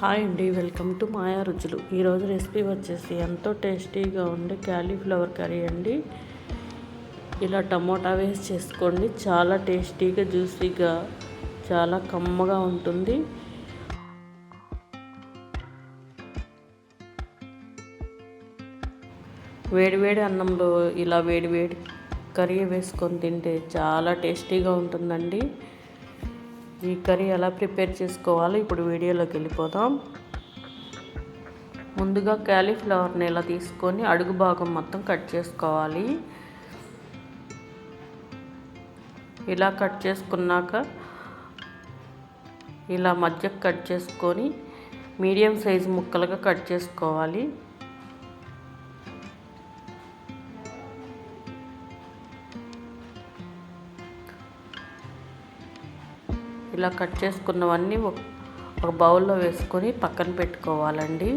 Hi అండి welcome to మాయా రుచులు. ఈరోజు రెసిపీ వచ్చేసి ఎంతో టేస్టీగా ఉండే క్యాలీఫ్లవర్ కర్రీ అండి. ఇలా టమోటా వేసి చేసుకోండి చాలా టేస్టీగా జ్యూసీగా చాలా కమ్మగా ఉంటుంది. వేడివేడి అన్నంలో ఇలా వేడివేడి కర్రీ వేసుకొని తింటే చాలా టేస్టీగా ఉంటుందండి. ఈ కర్రీ ఎలా ప్రిపేర్ చేసుకోవాలో ఇప్పుడు వీడియోలోకి వెళ్ళిపోదాం. ముందుగా క్యాలీఫ్లవర్ని ఇలా తీసుకొని అడుగు భాగం మొత్తం కట్ చేసుకోవాలి. ఇలా కట్ చేసుకున్నాక ఇలా మధ్యకు కట్ చేసుకొని మీడియం సైజు ముక్కలుగా కట్ చేసుకోవాలి. ఇలా కట్ చేసుకున్నవన్నీ ఒక బౌల్లో వేసుకొని పక్కన పెట్టుకోవాలండి.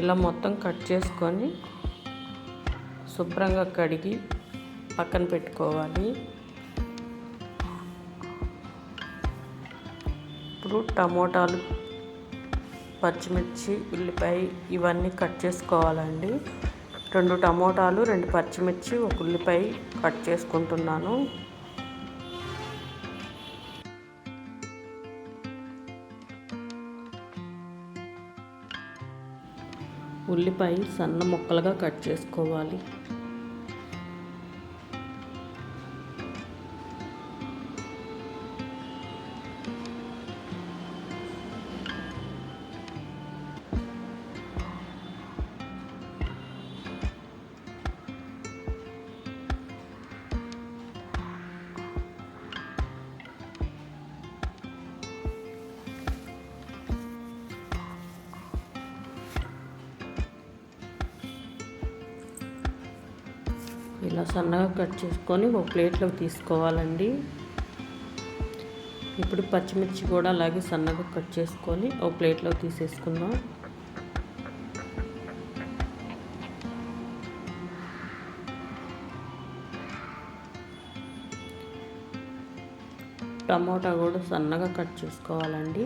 ఇలా మొత్తం కట్ చేసుకొని శుభ్రంగా కడిగి పక్కన పెట్టుకోవాలి. ఇప్పుడు టమోటాలు పచ్చిమిర్చి ఉల్లిపాయ ఇవన్నీ కట్ చేసుకోవాలండి. రెండు టమోటాలు రెండు పచ్చిమిర్చి ఒక ఉల్లిపాయ కట్ చేసుకుంటున్నాను. ఉల్లిపాయ సన్న ముక్కలుగా కట్ చేసుకోవాలి. ఇలా సన్నగా కట్ చేసుకొని ఒక ప్లేట్లోకి తీసుకోవాలండి. ఇప్పుడు పచ్చిమిర్చి కూడా అలాగే సన్నగా కట్ చేసుకొని ఒక ప్లేట్లో తీసేసుకుందాం. టమోటా కూడా సన్నగా కట్ చేసుకోవాలండి.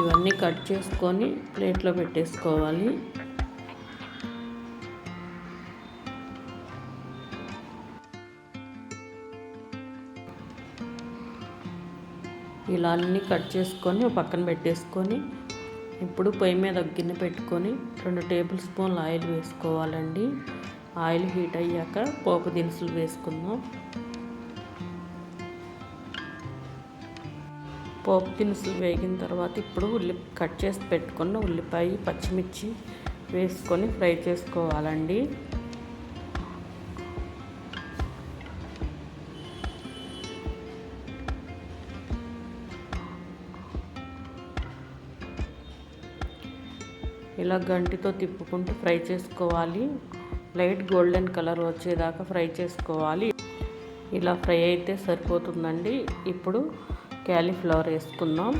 ఇవన్నీ కట్ చేసుకొని ప్లేట్లో పెట్టేసుకోవాలి. ఇలా అన్నీ కట్ చేసుకొని పక్కన పెట్టేసుకొని ఇప్పుడు పొయ్యి మీద గిన్నె పెట్టుకొని రెండు టేబుల్ స్పూన్లు ఆయిల్ వేసుకోవాలండి. ఆయిల్ హీట్ అయ్యాక పోపు దినుసులు వేసుకుందాం. పోపు దినుసులు వేగిన తర్వాత ఇప్పుడు ఉల్లి కట్ చేసి పెట్టుకున్న ఉల్లిపాయ పచ్చిమిర్చి వేసుకొని ఫ్రై చేసుకోవాలండి. ఇలా గంటితో తిప్పుకుంటూ ఫ్రై చేసుకోవాలి. లైట్ గోల్డెన్ కలర్ వచ్చేదాకా ఫ్రై చేసుకోవాలి. ఇలా ఫ్రై అయితే సరిపోతుందండి. ఇప్పుడు క్యాలీఫ్లవర్ వేసుకుందాం.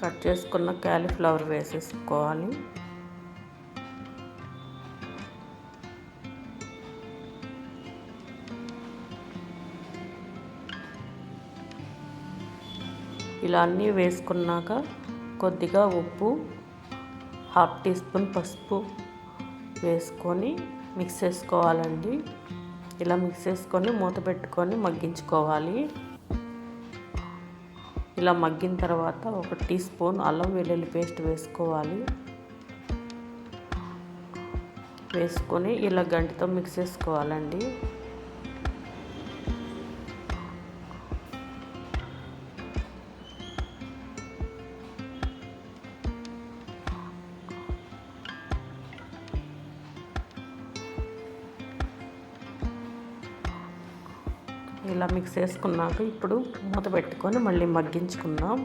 కట్ చేసుకున్న క్యాలీఫ్లవర్ వేసేసుకోవాలి. ఇలా అన్నీ వేసుకున్నాక కొద్దిగా ఉప్పు హాఫ్ టీ స్పూన్ పసుపు వేసుకొని మిక్స్ చేసుకోవాలండి. ఇలా మిక్స్ చేసుకొని మూత పెట్టుకొని మగ్గించుకోవాలి. ఇలా మగ్గిన తర్వాత ఒక టీ స్పూన్ అల్లం వెల్లుల్లి పేస్ట్ వేసుకోవాలి. వేసుకొని ఇలా గంటితో మిక్స్ చేసుకోవాలండి. ఇలా మిక్స్ చేసుకున్నాక ఇప్పుడు మూత పెట్టుకొని మళ్ళీ మగ్గించుకుందాం.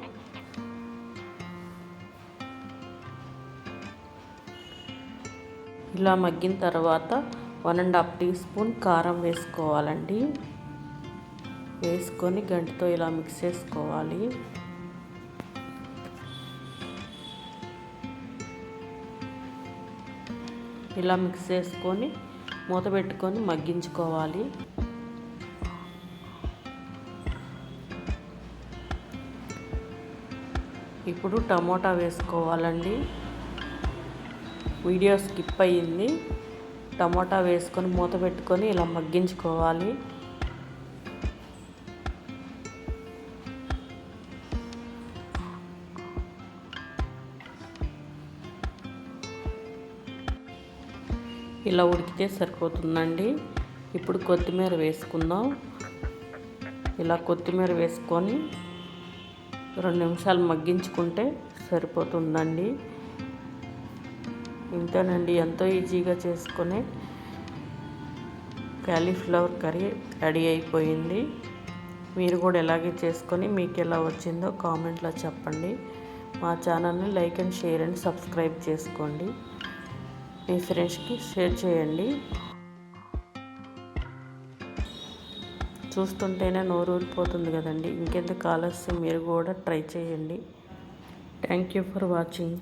ఇలా మగ్గిన తర్వాత one and half teaspoon కారం వేసుకోవాలండి. వేసుకొని గంటితో ఇలా మిక్స్ చేసుకోవాలి. ఇలా మిక్స్ చేసుకొని మూత పెట్టుకొని మగ్గించుకోవాలి. ఇప్పుడు టమోటా వేసుకోవాలండి. వీడియో స్కిప్ అయ్యింది. టమోటా వేసుకొని మూత పెట్టుకొని ఇలా మగ్గించుకోవాలి. ఇలా ఉడికితే సరిపోతుందండి. ఇప్పుడు కొత్తిమీర వేసుకుందాం. ఇలా కొత్తిమీర వేసుకొని రెండు నిమిషాలు మగ్గించుకుంటే సరిపోతుందండి. ఇంతేనండి ఎంతో ఈజీగా చేసుకునే క్యాలీఫ్లవర్ కర్రీ రెడీ అయిపోయింది. మీరు కూడా ఎలాగే చేసుకొని మీకు ఎలా వచ్చిందో కామెంట్లో చెప్పండి. మా ఛానల్ని like and share and subscribe చేసుకోండి. మీ ఫ్రెండ్స్కి షేర్ చేయండి. చూస్తుంటేనే నోరూరిపోతుంది కదండి. ఇంకెందుకు ఆలస్యం? మీరు కూడా ట్రై చేయండి. Thank you for watching